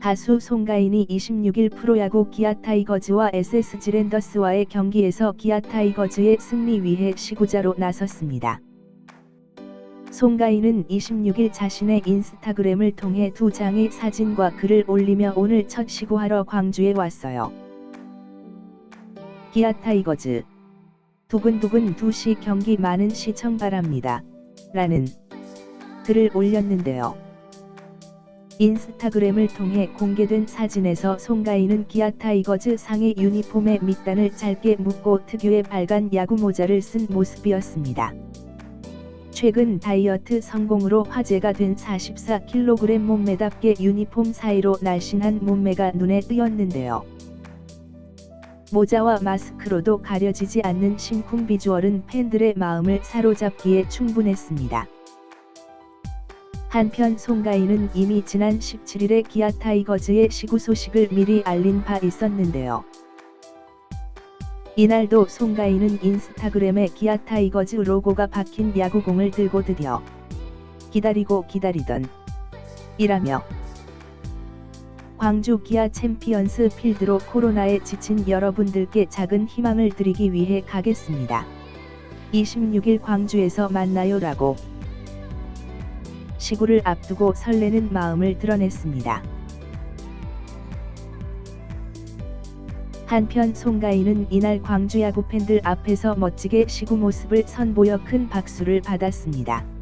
가수 송가인이 26일 프로야구 기아 타이거즈와 SSG 랜더스와의 경기에서 기아 타이거즈의 승리 위해 시구자로 나섰습니다. 송가인은 26일 자신의 인스타그램을 통해 두 장의 사진과 글을 올리며 오늘 첫 시구하러 광주에 왔어요. 기아 타이거즈 두근두근 2시 경기 많은 시청 바랍니다. 라는 글을 올렸는데요. 인스타그램을 통해 공개된 사진에서 송가인은 기아 타이거즈 상의 유니폼에 밑단을 짧게 묶고 특유의 빨간 야구 모자를 쓴 모습이었습니다. 최근 다이어트 성공으로 화제가 된 44kg 몸매답게 유니폼 사이로 날씬한 몸매가 눈에 띄었는데요. 모자와 마스크로도 가려지지 않는 심쿵 비주얼은 팬들의 마음을 사로잡기에 충분했습니다. 한편 송가인은 이미 지난 17일에 기아 타이거즈의 시구 소식을 미리 알린 바 있었는데요. 이날도 송가인은 인스타그램에 기아 타이거즈 로고가 박힌 야구공을 들고 드디어 기다리고 기다리던 이라며 광주 기아 챔피언스 필드로 코로나에 지친 여러분들께 작은 희망을 드리기 위해 가겠습니다. 26일 광주에서 만나요라고 시구를 앞두고 설레는 마음을 드러냈습니다. 한편 송가인은 이날 광주 야구 팬들 앞에서 멋지게 시구 모습을 선보여 큰 박수를 받았습니다.